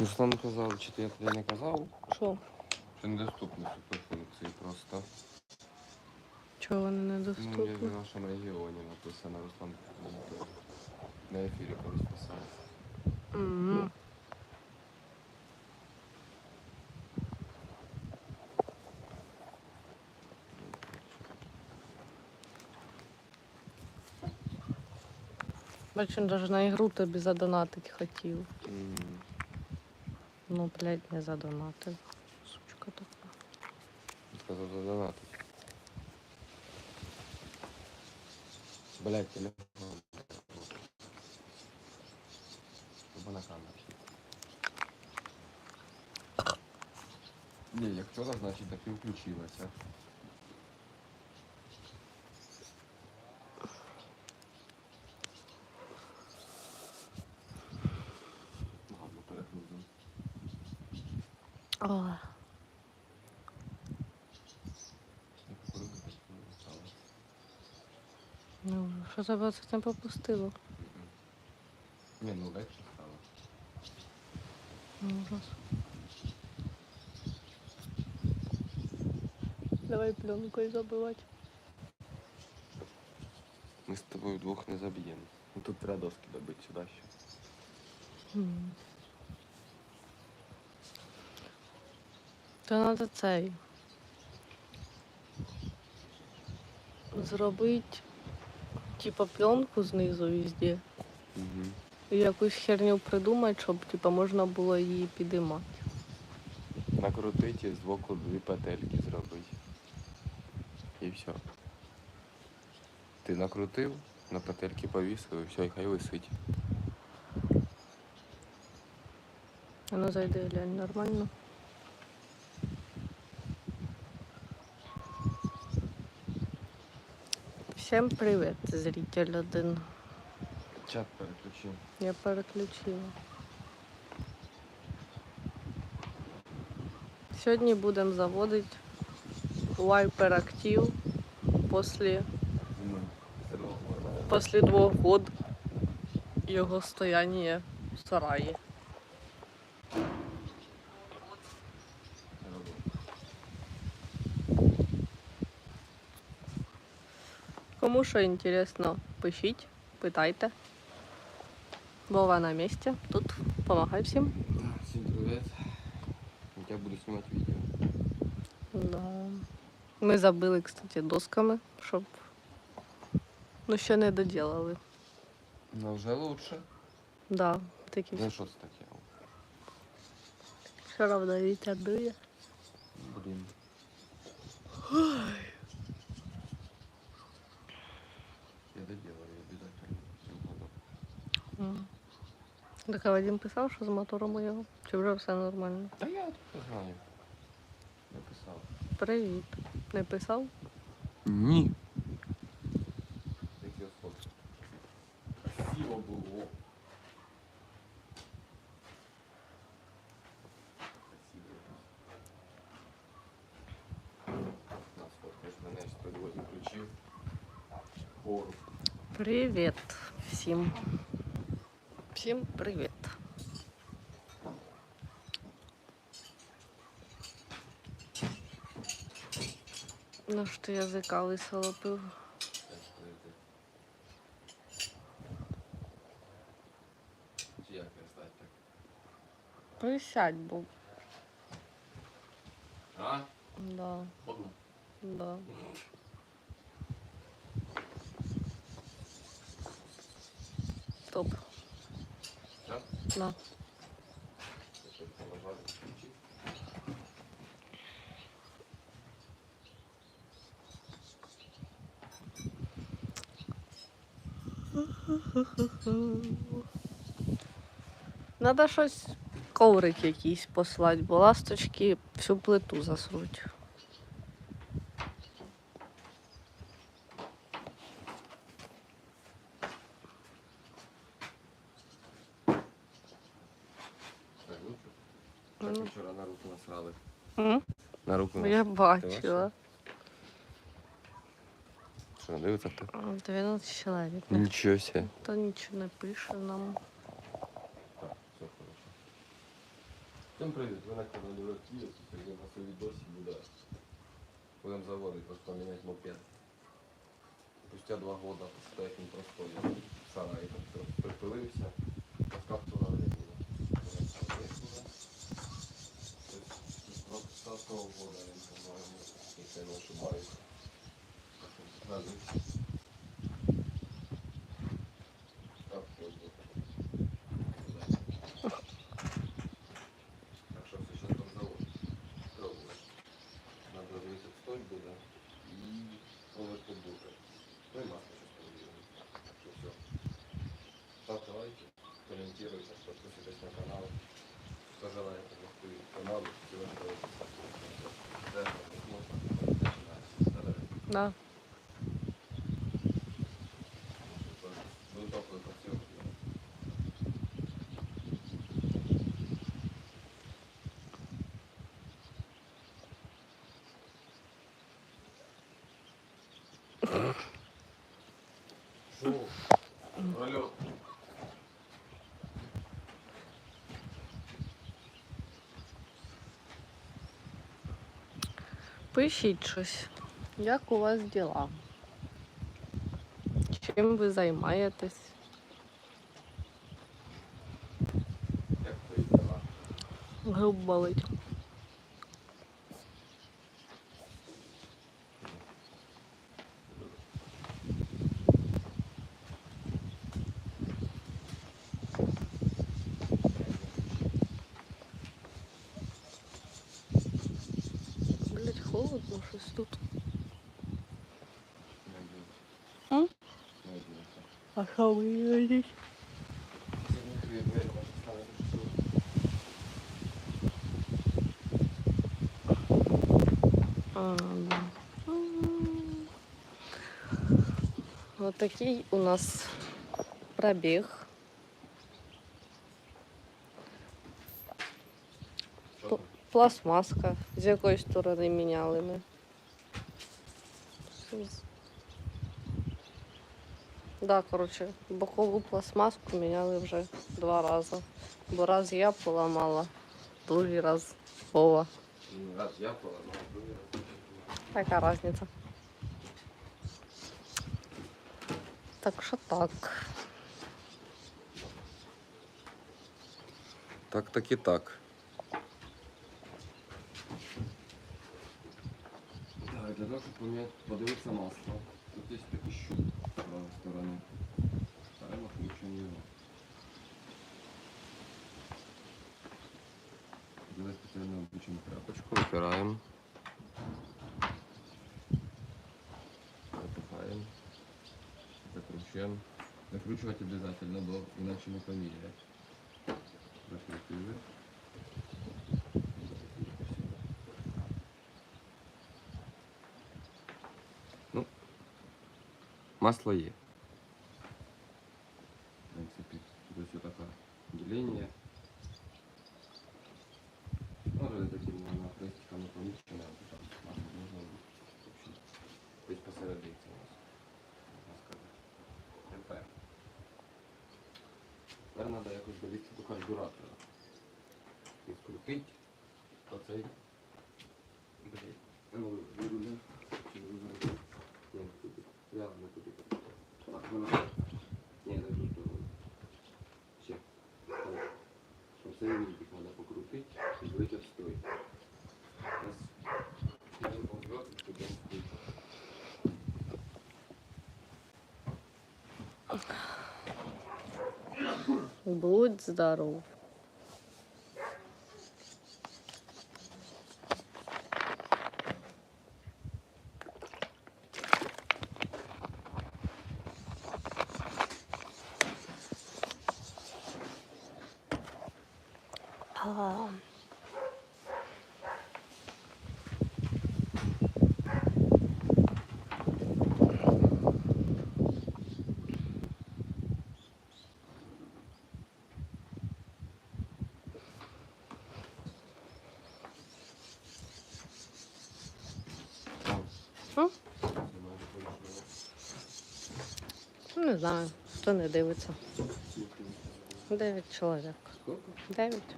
Руслан казав, чи ти я тобі не казав, Що? що недоступні суперфункції просто. Чого вони Ну, я недоступні? в нашому регіоні написано, Руслан на ефірі колись писав. Мгм. Бачу, він навіть на ігру тобі задонатить хотів. М, Ну, блядь, не задонатив. Сучка така. Сказав задонатити. Блять, телефон. Чтобы на камеру. Не, якщо так, значить так і включилося. Стало. Ну, що тебе це не попустило? Ні, ну легше стало. Ужас. Давай пленкою забивати. Ми з тобою двох не заб'ємо. Ну тут треба доски добити сюди ще. М. То треба цей. Зробити типа пленку знизу везде. Угу. І якусь херню придумати, щоб типа можна було її підіймати. Накрутити і збоку дві петельки зробити. І все. Ти накрутив, на петельки повісив, і все, і хай висить. А ну зайди, глянь, нормально. Всем привет, зритель один. Чат переключив. Я переключила. Сьогодні будемо заводити Viper Active після, після двох год його стояння в сараї. Кому що інтересно, пишіть, питайте. Вова на місці. Тут помагай всім. Всім привіт. Я буду знімати відео. Да. Ми забили, кстати, досками, щоб ну ще не доділали. Ну вже лучше. Да, такі Ну що це таке? все равно вітер дує. Блін. Так а Вадим писав, що з мотором у його. Чи вже все нормально? Та я тут знаю. Написав. Привіт. Не писав? Ні. Який сход. Красиво було. Красиво. На сфоткаєш мене з підводних ключів. Гору. Привіт всім. Всім привіт. Чи як не стати так? Присядь був. А? Да, Ходно. да. Топ. Так? На. Надо щось коврик якийсь послати, бо ласточки всю плиту засруть. Так Ну. вчора на руку насрали. М? На руку Я насрали. бачила. Дивиться хто? 12 чоловік. Нічого себе. Ніхто нічого не пише нам. Так, все хорошо. Всім привіт, ви на каналі Рок Київ. Сьогодні на своїй відосі буде будемо заводити, просто міняти мопед. Спустя два года, він простой, я в сараї там все припилився, розкаптував резину. Тобто, з 20 года він, по-моєму, якщо я не ошибаюсь. Разу. Так, ось буде. Так що все зараз там завод. Пробую. Надо місяць столь буде і поверху буде. Ну і масло щось перевіримо. Так що все. Ставте лайки, коментуйте, підписуйтесь на канал. Хто желає допомогти каналу, всього що Де можна починати. Да. Пишіть щось. Як у вас діла? Чим ви займаєтесь? Як твої дела? Груб болить. А, да. Вот такий у нас пробіг. Що П- там? Пластмаска, з якої сторони міняли ми. З- Да, коротше, бокову пластмаску міняли вже два рази. Бо раз я поламала, другий раз Вова. Ну, Раз я поламав, другий раз. ти поламав. Така різниця. Так що так. Так, так і так. Так, для того, щоб поміняти, подивитися масло. Тут є такий щуп з правої сторони. Беремо, включимо його. Взяли спеціально обичну тряпочку, витираємо. Затихаємо. Закручуємо. Закручувати обов'язково, бо іначе не поміряють. Масло є. В принципі, тут ось таке ділення. Може таким вона хрестиками помічена, там масло можна взагалі. Десь посередині у нас. Можна сказати. Тепер. Тепер треба якось довести до карбюратора. І скрутить оцей. Блін. А ну вируля. Чи вируля? Ні, не туди. Прямо не туди. Так, ну. Ні, не ту сторону. Ще. Так. Оцей вінтик треба покрутити і злити в строй. Раз. Я повзет, туди вкрутити. Будь здоров. А, М? Ну, Не знаю, хто не дивиться. Дев'ять чоловік. Дев'ять.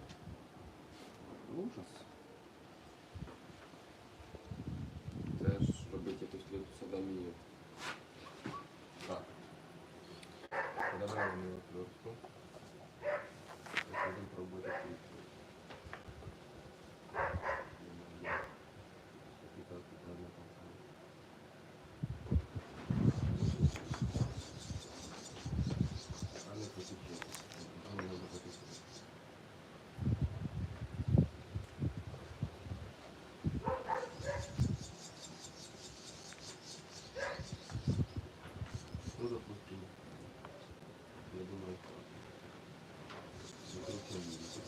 Ужас. Теж робити якусь люту садомію. Так. Подобрали мені отвертку. Будемо пробувати отвертку. Запікати правильно палками. А не потече. А не може потече. Ну, допустим. Я думаю, что это не будет.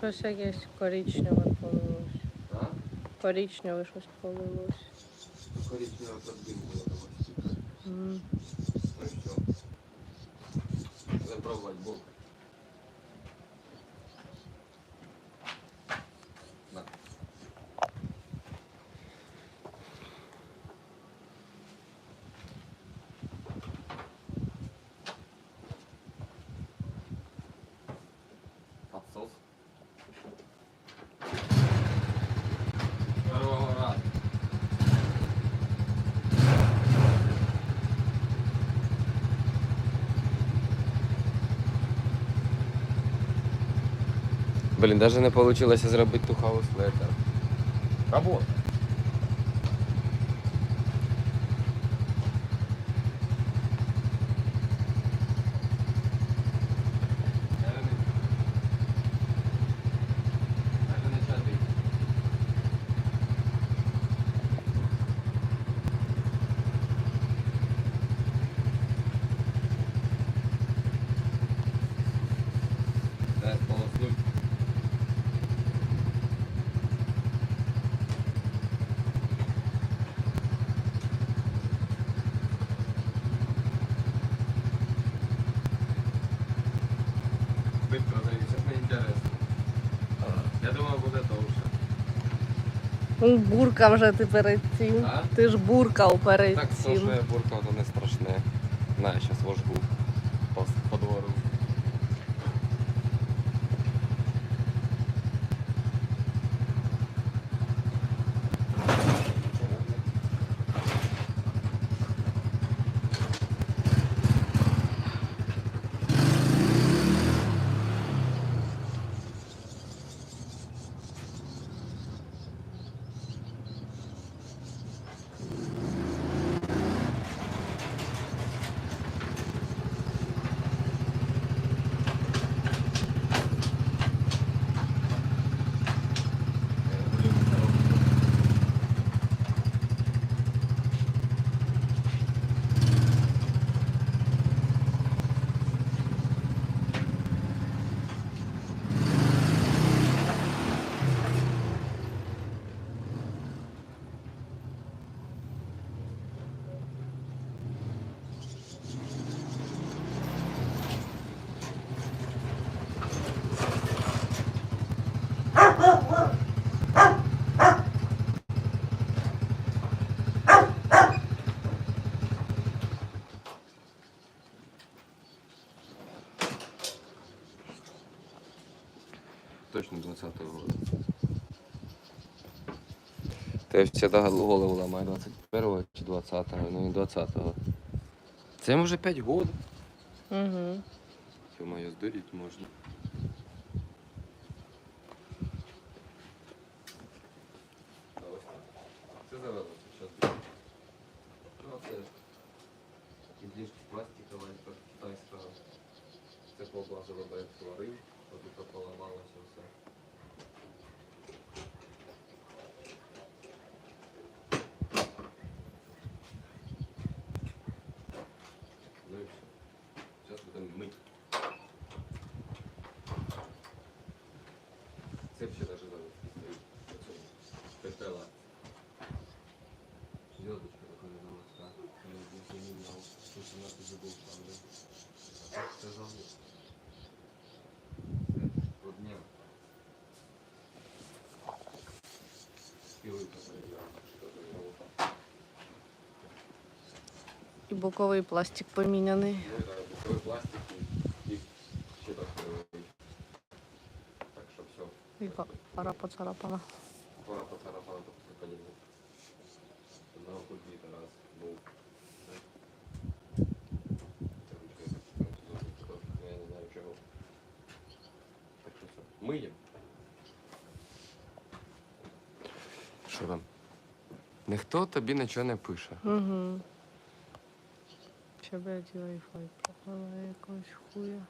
Щось якесь коричневе полилось. А? Коричневе щось полилось. Коричневе коричневая подбин была там стика. Ну що? все. Надо Блін, навіть не вийшло зробити ту хаус летер. Работа. Буркав вже ти перед цим. А? Ти ж буркав перед Так, цим. цим. що я буркав, то не страшне. На, я зараз вожгу по, по двору. Точно 20-го года. Та всегда голову ламає 21-го чи 20-го, ну не 20-го. Це може 5 років. Угу. Ё-моё, здуріть можна. І боковий пластик поміняний. Боковий пластик і, і ще так. Так що все. І па- пара поцарапана. Пора поцарапана, то подібне. Одного кульбіта раз був. Я не знаю чого. Так що все. Миємо. Що там? Ніхто тобі нічого не пише. Угу. Ще блядь, Wi-Fi пропала якогось хуя.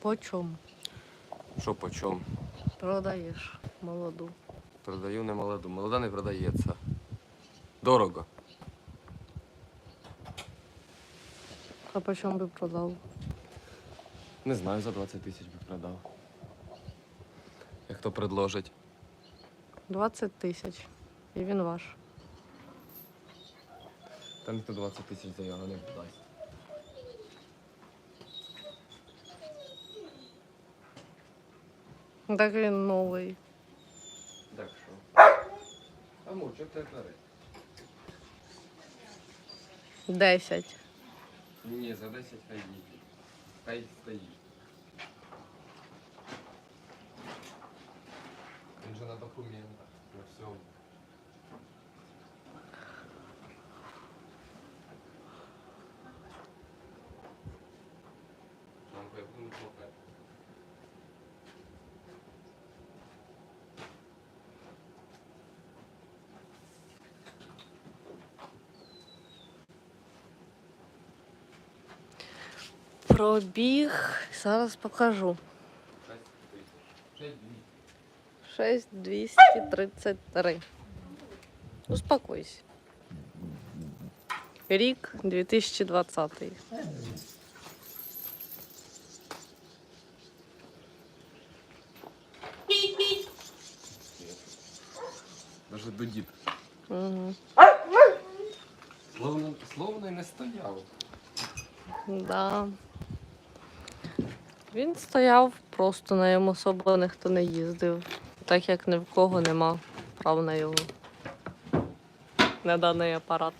По чому Що по чому? продаєш молоду? Продаю не молоду. Молода не продається. Дорого. А по чому би продав? Не знаю, за 20 тисяч би продав. Як хто предложить. 20 тисяч. І він ваш. Та ніхто 20 тисяч за його не дасть. Так він новий. Так що? А му, що ти? 10. Ні, за 10 хай їде. Хай стоїть. Він же на документах, на всьому. Пробіг. Зараз покажу. 6 тисяч. 6 дві. 6233. Успокойся. Рік 2020. Даже дудит. Угу. Словно, словно й не стояв. Да. Він стояв, просто на йому особо ніхто не їздив, так як ні в кого нема прав на його. На апарат.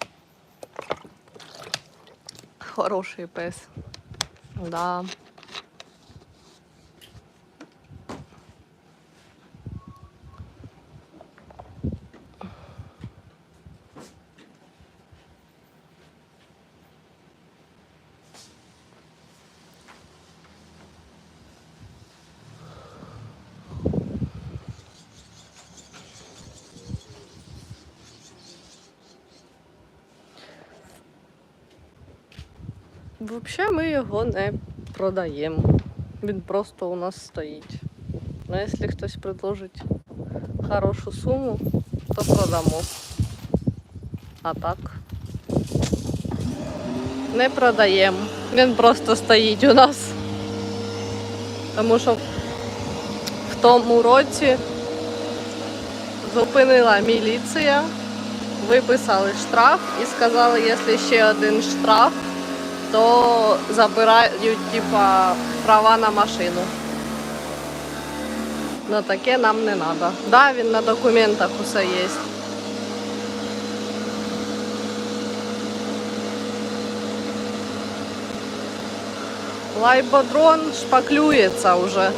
Хороший пес. Да. Взагалі ми його не продаємо. Він просто у нас стоїть. Ну, якщо хтось предложить хорошу суму, то продамо. А так. Не продаємо. Він просто стоїть у нас. Тому що в тому році зупинила міліція, виписали штраф і сказали, якщо ще один штраф, то забирають типа права на машину. На таке нам не треба. Да, він на документах усе є. Лайбодрон шпаклюється вже.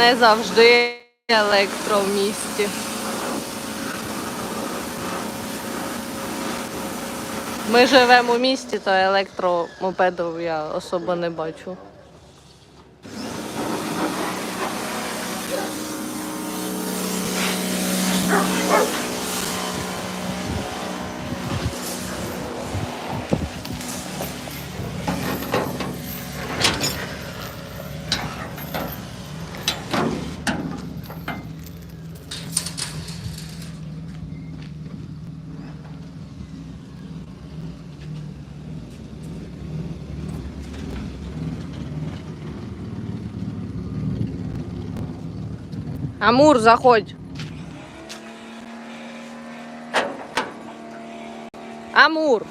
Не завжди електро в місті. Ми живемо у місті, то електромопедів я особо не бачу. Амур, заходь. Амур.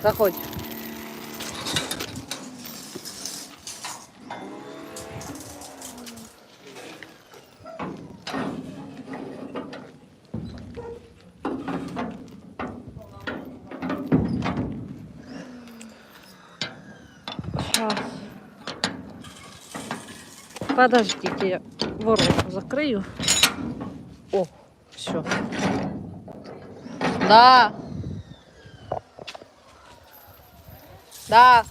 Заходь. Подождите, я ворота закрою. О, все. Да. Да.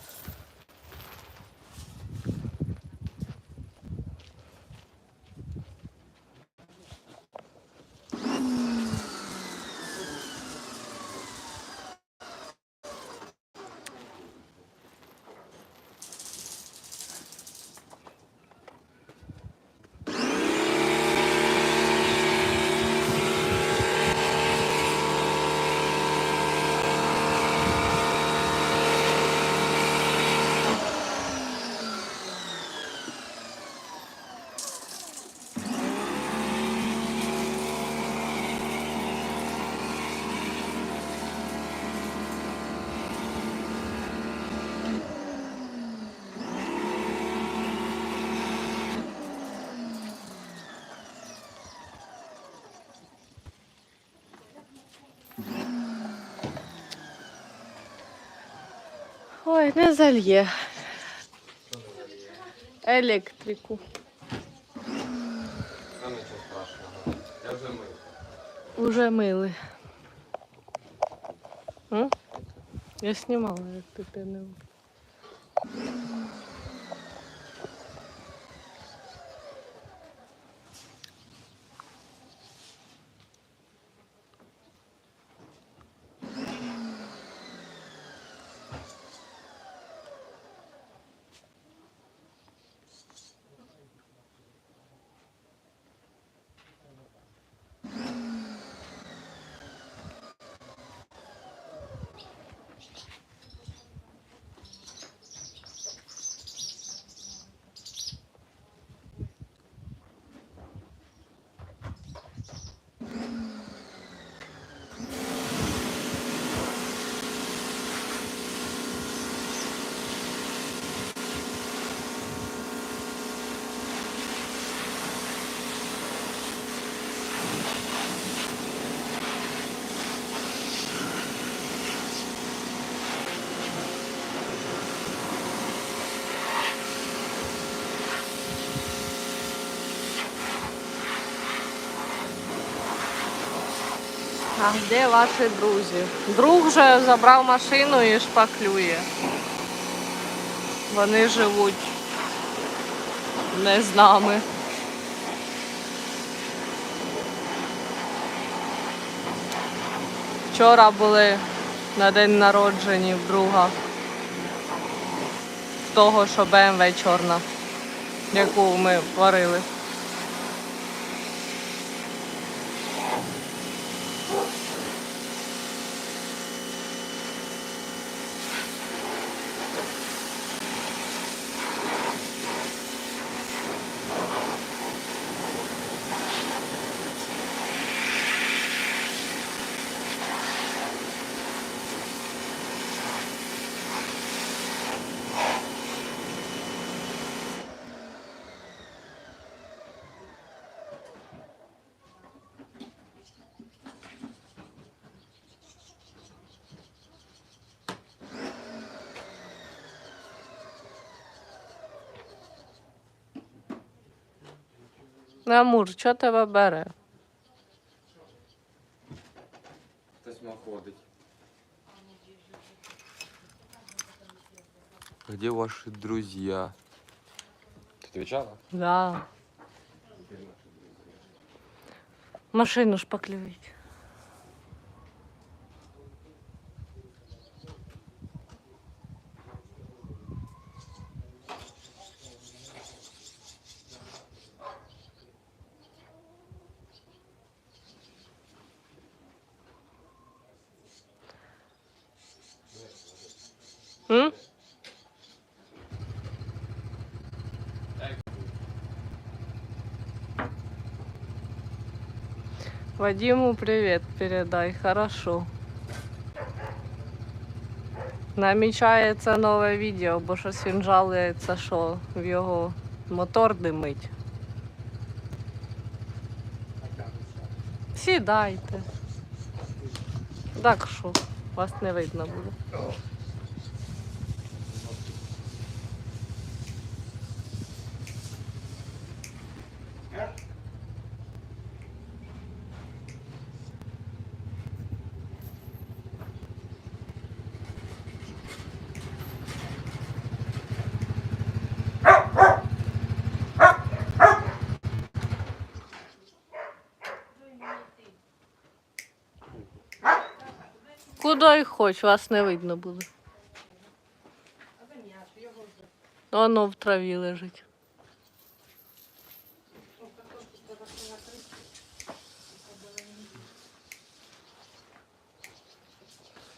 Ой, не зальє. Електрику. Та нічого страшного. Я вже мив. Уже мили. М? Я знімала, як ти пінив. А де ваші друзі? Друг вже забрав машину і шпаклює. Вони живуть не з нами. Вчора були на день народження в друга. Того, що БМВ чорна, яку ми варили. Амур, що тебе бере? Хтось восьма ходить. Где ваши друзья? Ты отвечала? Да. Машину шпаклюють. М? Вадиму привет передай, хорошо. Намічається нове відео, бо щось він жалується, що в його мотор димить. Сідайте. Так що, вас не видно буде. Куди хоч, вас не видно буде. Воно в траві лежить.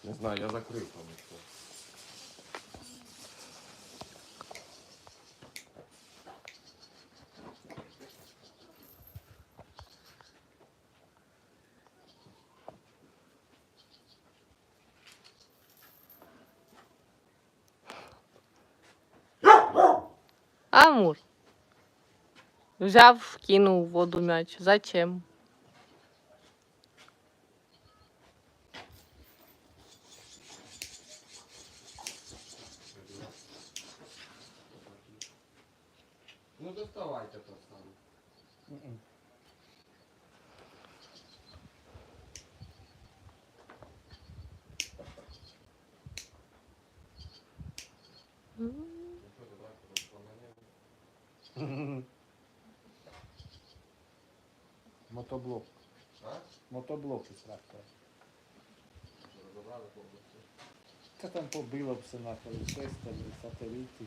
Не знаю, я закрив там. що. Амур. Взяв, кинув воду м'яч. Зачем? Ну доставайте то саме. Ну що ти так розпоминав? Мотоблок. А? Мотоблок із трактора. Розібрали повністю? Та там побило все нахуй, шестерні, сателіти.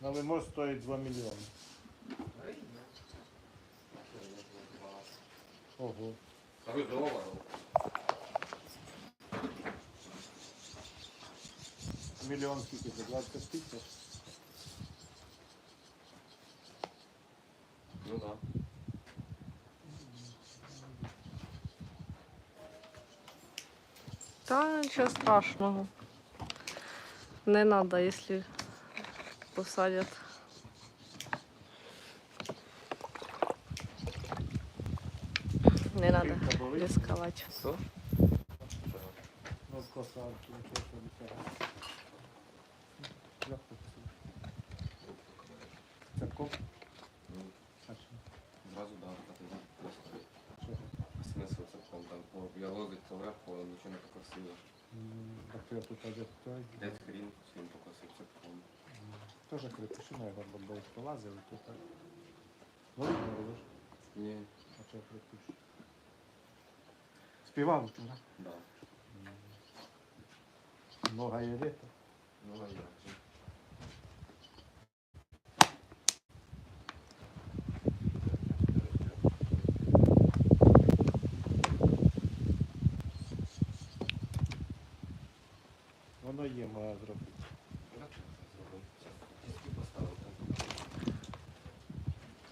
Новий. Мост стоїть 2 мільйони. Ого. А ви здорова? Мільйон скільки це? 20 тисяч? Ну да. Та нічого страшного. Не надо, якщо посадять. Не надо Спинка болить? рисковать. Що? Ну, косарки, нічого що не треба. Легко все. Це коп? Ну, А що? зразу да, а ти просто Що? смисл це там, там, по- я це вверх, але нічого не покосило. Так я тут один той. Десь хрін, всім покосив, це повно. Теж крепиши на його бо полазив і тут. так. Ну, видно, робиш. Ні, А чого крепиш? Співав ти, да? да. Нога є літо. Ну, а як є, зробити.